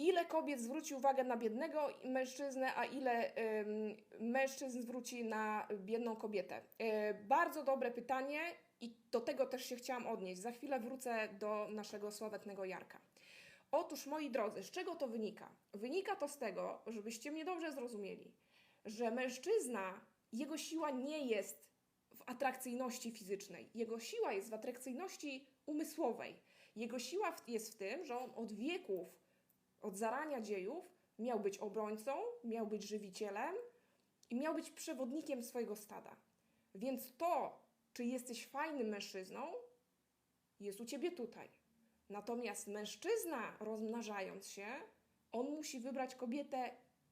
ile kobiet zwróci uwagę na biednego mężczyznę, a ile mężczyzn zwróci na biedną kobietę? E, bardzo dobre pytanie i do tego też się chciałam odnieść. Za chwilę wrócę do naszego sławetnego Jarka. Otóż, moi drodzy, z czego to wynika? Wynika to z tego, żebyście mnie dobrze zrozumieli, że mężczyzna, jego siła nie jest w atrakcyjności fizycznej. Jego siła jest w atrakcyjności umysłowej. Jego siła jest w tym, że on od wieków, od zarania dziejów miał być obrońcą, miał być żywicielem i miał być przewodnikiem swojego stada. Więc to, czy jesteś fajnym mężczyzną, jest u ciebie tutaj. Natomiast mężczyzna, rozmnażając się, on musi wybrać kobietę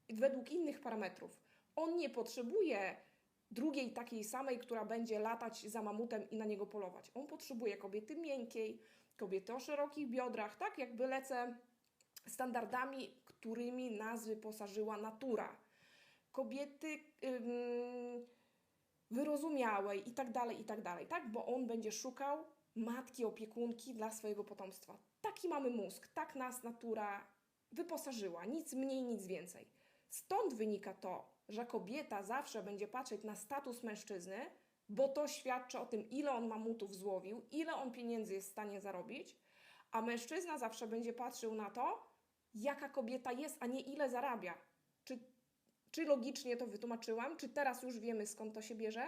według innych parametrów. On nie potrzebuje drugiej takiej samej, która będzie latać za mamutem i na niego polować. On potrzebuje kobiety miękkiej, kobiety o szerokich biodrach, tak jakby lecę standardami, którymi nas wyposażyła natura. Kobiety wyrozumiałej i tak dalej, i tak dalej, tak? Bo on będzie szukał matki, opiekunki dla swojego potomstwa. Taki mamy mózg, tak nas natura wyposażyła, nic mniej, nic więcej. Stąd wynika to, że kobieta zawsze będzie patrzeć na status mężczyzny, bo to świadczy o tym, ile on mamutów złowił, ile on pieniędzy jest w stanie zarobić, a mężczyzna zawsze będzie patrzył na to, jaka kobieta jest, a nie ile zarabia. Czy, czy logicznie to wytłumaczyłam? Czy teraz już wiemy, skąd to się bierze?